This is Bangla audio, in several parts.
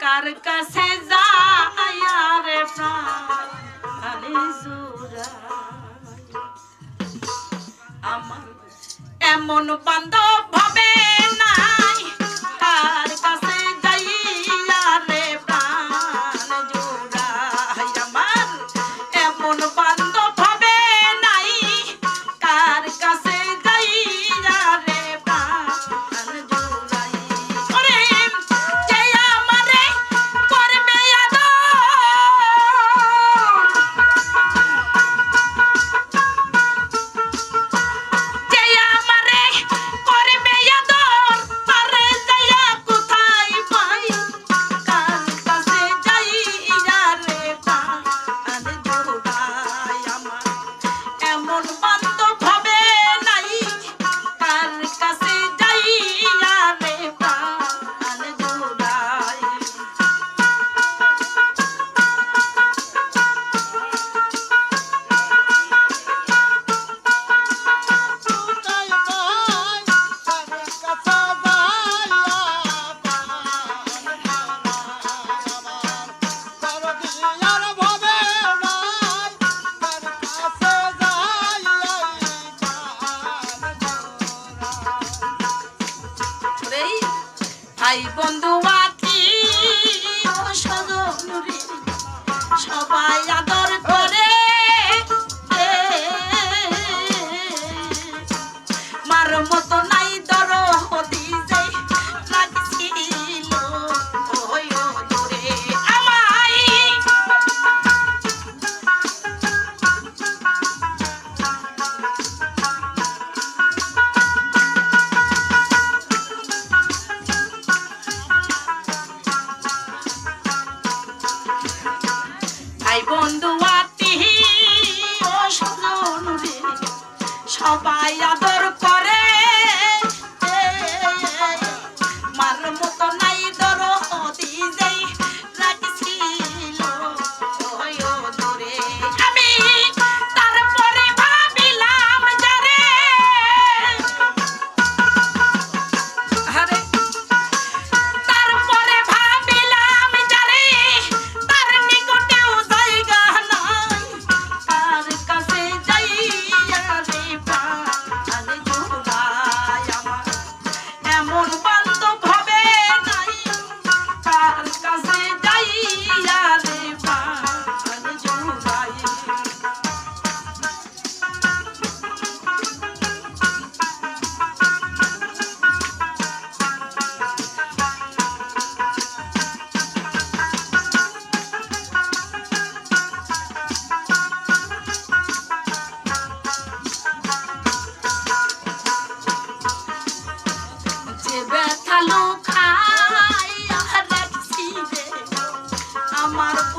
কার কাছে যায়ার প্রাণে জোড়া আমার এমন বান্ধব ভাই বন্ধু আতি সবাই আদর করে। মার মতো না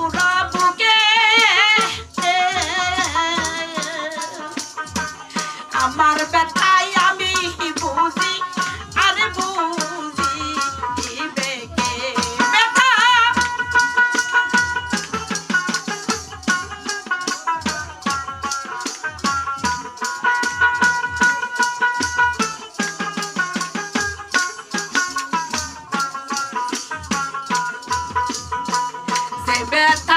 All right. Roberta!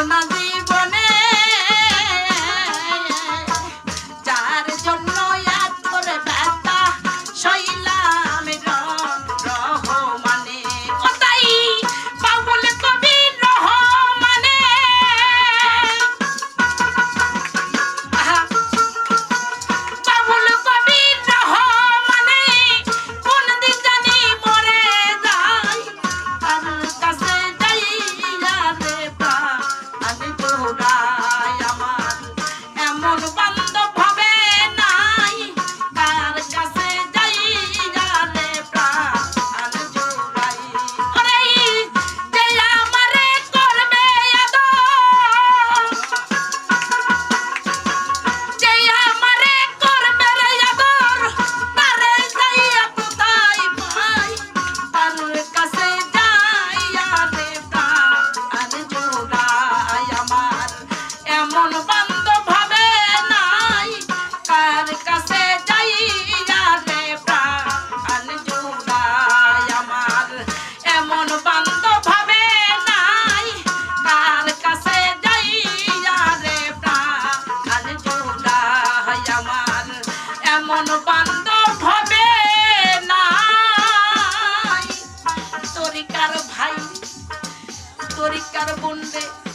I'm más. music.